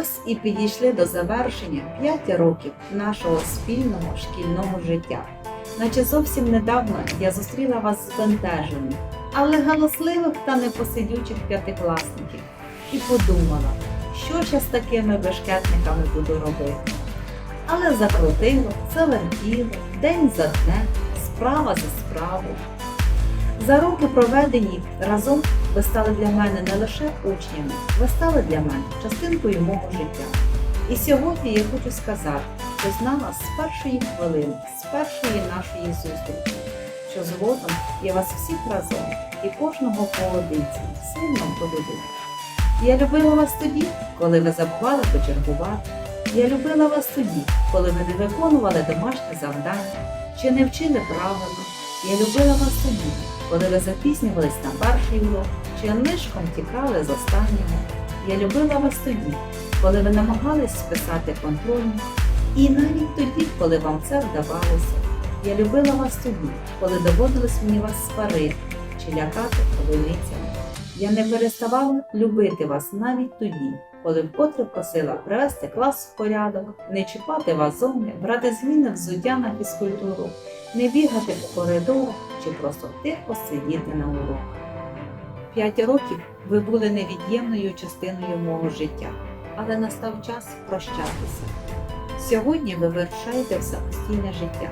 Ось і підійшли до завершення 5 років нашого спільного шкільного життя. Наче зовсім недавно я зустріла вас збентежених, але галасливих та непосидючих п'ятикласників і подумала, що ж я з такими бешкетниками буду робити. Але закрутило, завертіло, день за днем, справа за справою. За роки проведені разом ви стали для мене не лише учнями, ви стали для мене частинкою мого життя. І сьогодні я хочу сказати, що знала з першої хвилини, з першої нашої зустрічі, що згодом я вас всіх разом і кожного поодинці сильно полюбила. Я любила вас тоді, коли ви забували почергувати. Я любила вас тоді, коли ви не виконували домашнє завдання чи не вчили правильно. Я любила вас тоді, ви запізнювались на урок чи нишком тікали з останнього. Я любила вас тоді, коли ви намагались списати контрольну, і навіть тоді, коли вам це вдавалося. Я любила вас тоді, коли доводилось мені вас сварити чи лякати одиницями. Я не переставала любити вас навіть тоді, коли вкотре просила привести клас в порядок, не чіпати вазони, брати зміни взуття на фізкультуру, не бігати по коридорах чи просто тихо сидіти на уроках. П'ять років ви були невід'ємною частиною мого життя, але настав час прощатися. Сьогодні ви вирушаєте в самостійне життя,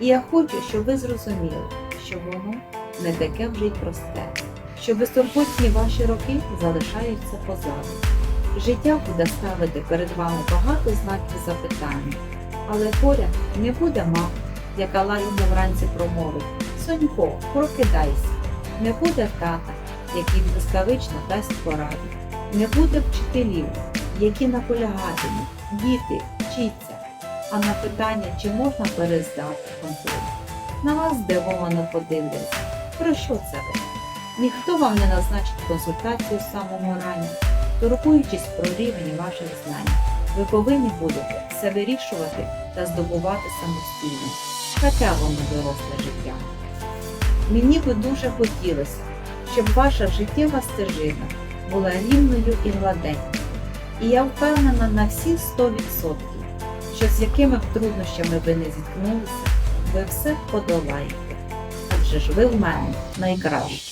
і я хочу, щоб ви зрозуміли, що воно не таке вже й просте, що безтурботні ваші роки залишаються позаду. Життя буде ставити перед вами багато знаків запитання, але поряд не буде мами, яка лагідно вранці промовить Сонько, прокидайся, не буде тата, який блискавично дасть пораду, не буде вчителів, які наполягатимуть, діти, вчіться, а на питання, чи можна перездати контроль. На вас здивовано подивляться. Про що це ви? Ніхто вам не назначить консультацію з самого рання, турбуючись про рівень ваших знань. Ви повинні будете все вирішувати та здобувати самостійно, хоча воно доросле життя. Мені би дуже хотілося, щоб ваша життєва стежина була рівною і гладенькою. І я впевнена на всі 100%, що з якими б труднощами ви не зіткнулися, ви все подолаєте. Адже ж ви в мене найкращі.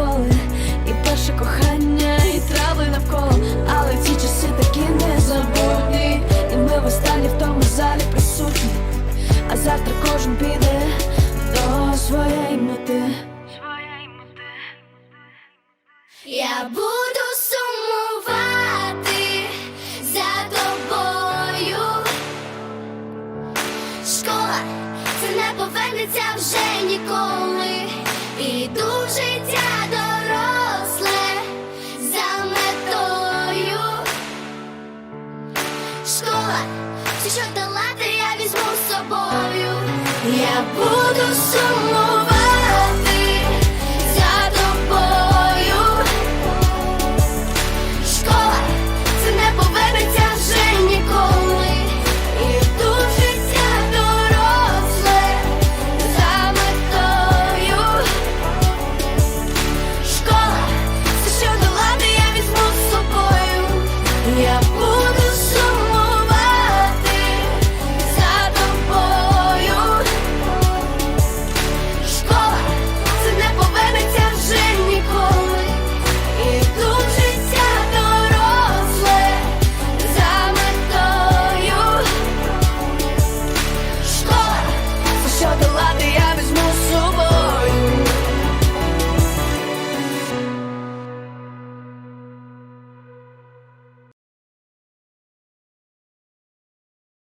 завтра кожен піде до своєї мети. Я буду сумувати за тобою. Школа це не повернеться вже ніколи. Іду в життя доросле за метою. Школа, все, що дала, те я буду сумувати.